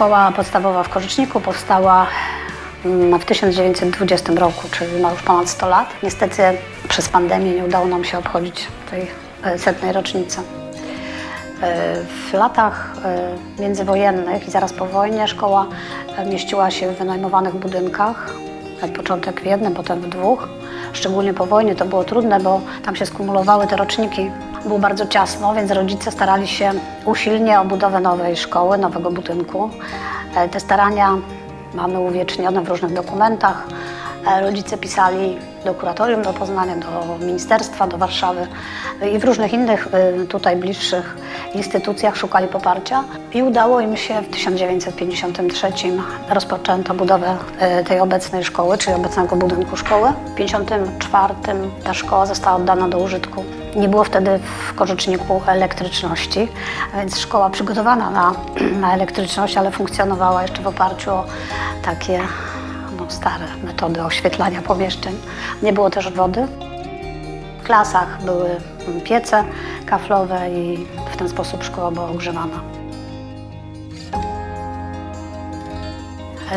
Szkoła podstawowa w Korzeczniku powstała mm, w 1920 roku, czyli ma już ponad 100 lat. Niestety przez pandemię nie udało nam się obchodzić tej e, setnej rocznicy. E, W latach e, międzywojennych i zaraz po wojnie szkoła mieściła się w wynajmowanych budynkach. Na początek w jednym, potem w dwóch. Szczególnie po wojnie to było trudne, bo tam się skumulowały te roczniki. Było bardzo ciasno, więc rodzice starali się usilnie o budowę nowej szkoły, nowego budynku. E, Te starania mamy uwiecznione w różnych dokumentach. E, Rodzice pisali do kuratorium do Poznania, do ministerstwa, do Warszawy i w różnych innych y, tutaj bliższych instytucjach szukali poparcia i udało im się w 1953 rozpoczęto budowę tej obecnej szkoły, czyli obecnego budynku szkoły. W 1954 ta szkoła została oddana do użytku. Nie było wtedy w Korzeczniku elektryczności, więc szkoła przygotowana na, na elektryczność, ale funkcjonowała jeszcze w oparciu o takie no, stare metody oświetlania pomieszczeń. Nie było też wody. W klasach były piece kaflowe i w ten sposób szkoła była ogrzewana.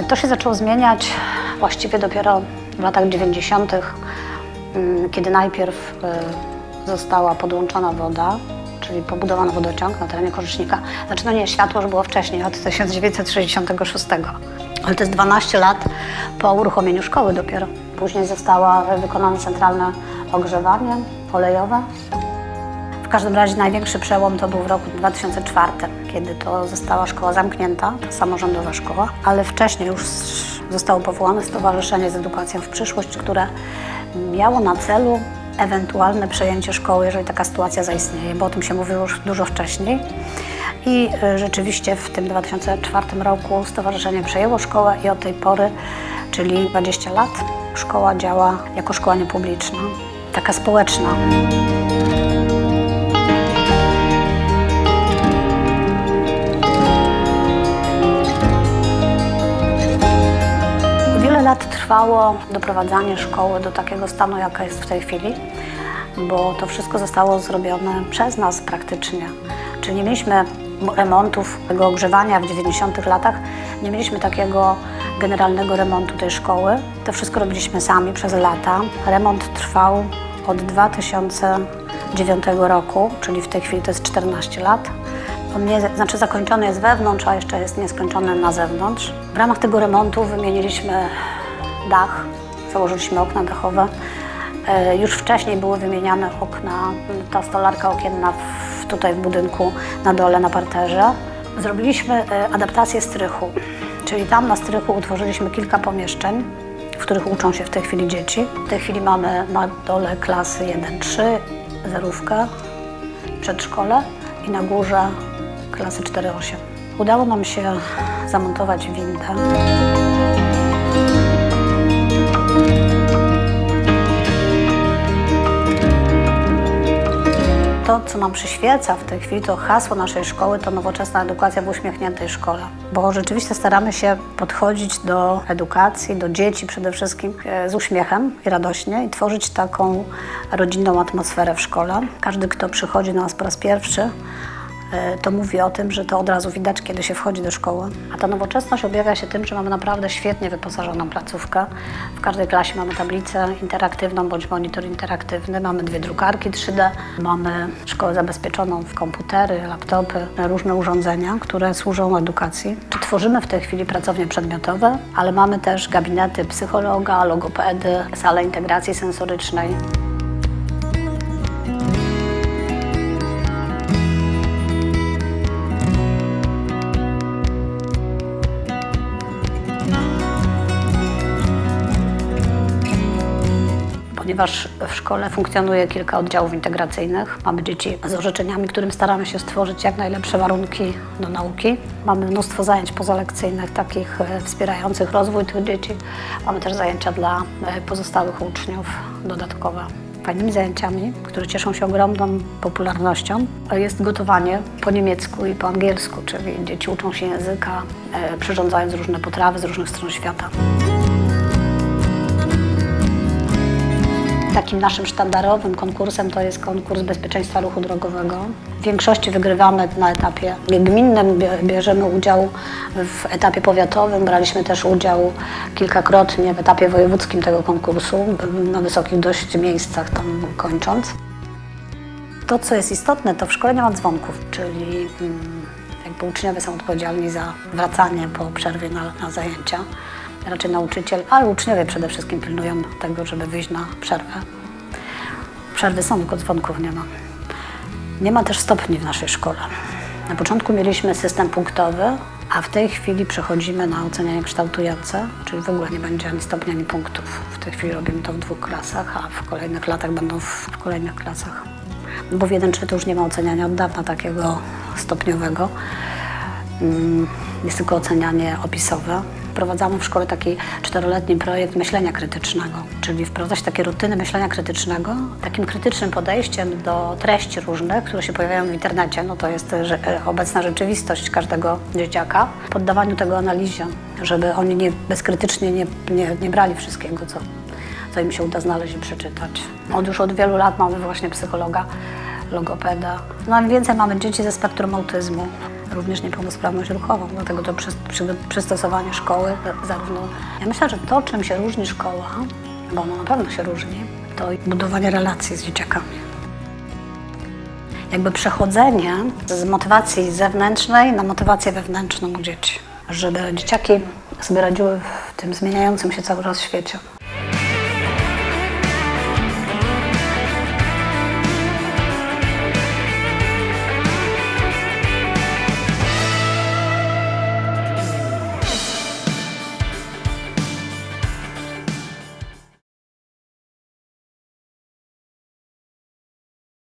To się zaczęło zmieniać właściwie dopiero w latach 90., mm, kiedy najpierw e, została podłączona woda, czyli pobudowano wodociąg na terenie Korzecznika. Znaczy, no nie, światło już było wcześniej, od 1966. Ale to jest 12 lat po uruchomieniu szkoły dopiero. Później zostało wykonane centralne ogrzewanie olejowe. W każdym razie największy przełom to był w roku 2004, kiedy to została szkoła zamknięta, ta samorządowa szkoła, ale wcześniej już zostało powołane Stowarzyszenie z Edukacją w Przyszłość, które miało na celu ewentualne przejęcie szkoły, jeżeli taka sytuacja zaistnieje, bo o tym się mówiło już dużo wcześniej. I y, rzeczywiście w tym 2004 roku stowarzyszenie przejęło szkołę i od tej pory, czyli 20 lat, szkoła działa jako szkoła niepubliczna, taka społeczna. Lat trwało doprowadzanie szkoły do takiego stanu, jaka jest w tej chwili, bo to wszystko zostało zrobione przez nas praktycznie. Czyli nie mieliśmy remontów, tego ogrzewania w 90 latach, nie mieliśmy takiego generalnego remontu tej szkoły. To wszystko robiliśmy sami przez lata. Remont trwał od 2009 roku, czyli w tej chwili to jest 14 lat. On nie, znaczy zakończony jest wewnątrz, a jeszcze jest nieskończony na zewnątrz. W ramach tego remontu wymieniliśmy dach, założyliśmy okna dachowe. E, Już wcześniej były wymieniane okna, ta stolarka okienna w, tutaj w budynku na dole, na parterze. Zrobiliśmy e, adaptację strychu, czyli tam na strychu utworzyliśmy kilka pomieszczeń, w których uczą się w tej chwili dzieci. W tej chwili mamy na dole klasy 1-3, zerówkę, przedszkole i na górze klasy 4-8. Udało nam się zamontować windę. To, co nam przyświeca w tej chwili, to hasło naszej szkoły to nowoczesna edukacja w uśmiechniętej szkole. Bo rzeczywiście staramy się podchodzić do edukacji, do dzieci przede wszystkim e, z uśmiechem i radośnie i tworzyć taką rodzinną atmosferę w szkole. Każdy, kto przychodzi do nas po raz pierwszy, to mówi o tym, że to od razu widać, kiedy się wchodzi do szkoły. A ta nowoczesność objawia się tym, że mamy naprawdę świetnie wyposażoną placówkę. W każdej klasie mamy tablicę interaktywną bądź monitor interaktywny, mamy dwie drukarki 3D, mamy szkołę zabezpieczoną w komputery, laptopy, różne urządzenia, które służą edukacji. Tworzymy w tej chwili pracownie przedmiotowe, ale mamy też gabinety psychologa, logopedy, salę integracji sensorycznej. Ponieważ w szkole funkcjonuje kilka oddziałów integracyjnych, mamy dzieci z orzeczeniami, którym staramy się stworzyć jak najlepsze warunki do nauki. Mamy mnóstwo zajęć pozalekcyjnych, takich e, wspierających rozwój tych dzieci. Mamy też zajęcia dla e, pozostałych uczniów dodatkowe. Fajnymi zajęciami, które cieszą się ogromną popularnością, jest gotowanie po niemiecku i po angielsku, czyli dzieci uczą się języka, e, przyrządzając różne potrawy z różnych stron świata. Takim naszym sztandarowym konkursem to jest konkurs bezpieczeństwa ruchu drogowego. W większości wygrywamy na etapie gminnym, bie- bierzemy udział w etapie powiatowym, braliśmy też udział kilkakrotnie w etapie wojewódzkim tego konkursu, na wysokich dość miejscach tam kończąc. To, co jest istotne, to w szkole nie ma dzwonków, czyli mm, jakby uczniowie są odpowiedzialni za wracanie po przerwie na, na zajęcia. Raczej nauczyciel, ale uczniowie przede wszystkim pilnują tego, żeby wyjść na przerwę. Przerwy są, tylko dzwonków nie ma. Nie ma też stopni w naszej szkole. Na początku mieliśmy system punktowy, a w tej chwili przechodzimy na ocenianie kształtujące, czyli w ogóle nie będzie ani stopnia, ani punktów. W tej chwili robimy to w dwóch klasach, a w kolejnych latach będą w, kolejnych klasach. No bo w 1-3 to już nie ma oceniania od dawna takiego stopniowego. Mm, Jest tylko ocenianie opisowe. Wprowadzamy w szkole taki czteroletni projekt myślenia krytycznego, czyli wprowadzać takie rutyny myślenia krytycznego, takim krytycznym podejściem do treści różnych, które się pojawiają w internecie. No to jest e, obecna rzeczywistość każdego dzieciaka. Poddawaniu tego analizie, żeby oni nie, bezkrytycznie nie, nie, nie brali wszystkiego, co, co im się uda znaleźć i przeczytać. Od już od wielu lat mamy właśnie psychologa, logopeda. No i więcej mamy dzieci ze spektrum autyzmu, również niepełnosprawność ruchową, dlatego to przy, przy, przystosowanie szkoły za- zarówno... Ja myślę, że to, czym się różni szkoła, bo ona na pewno się różni, to budowanie relacji z dzieciakami. Jakby przechodzenie z motywacji zewnętrznej na motywację wewnętrzną u dzieci, żeby dzieciaki sobie radziły w tym zmieniającym się cały czas świecie.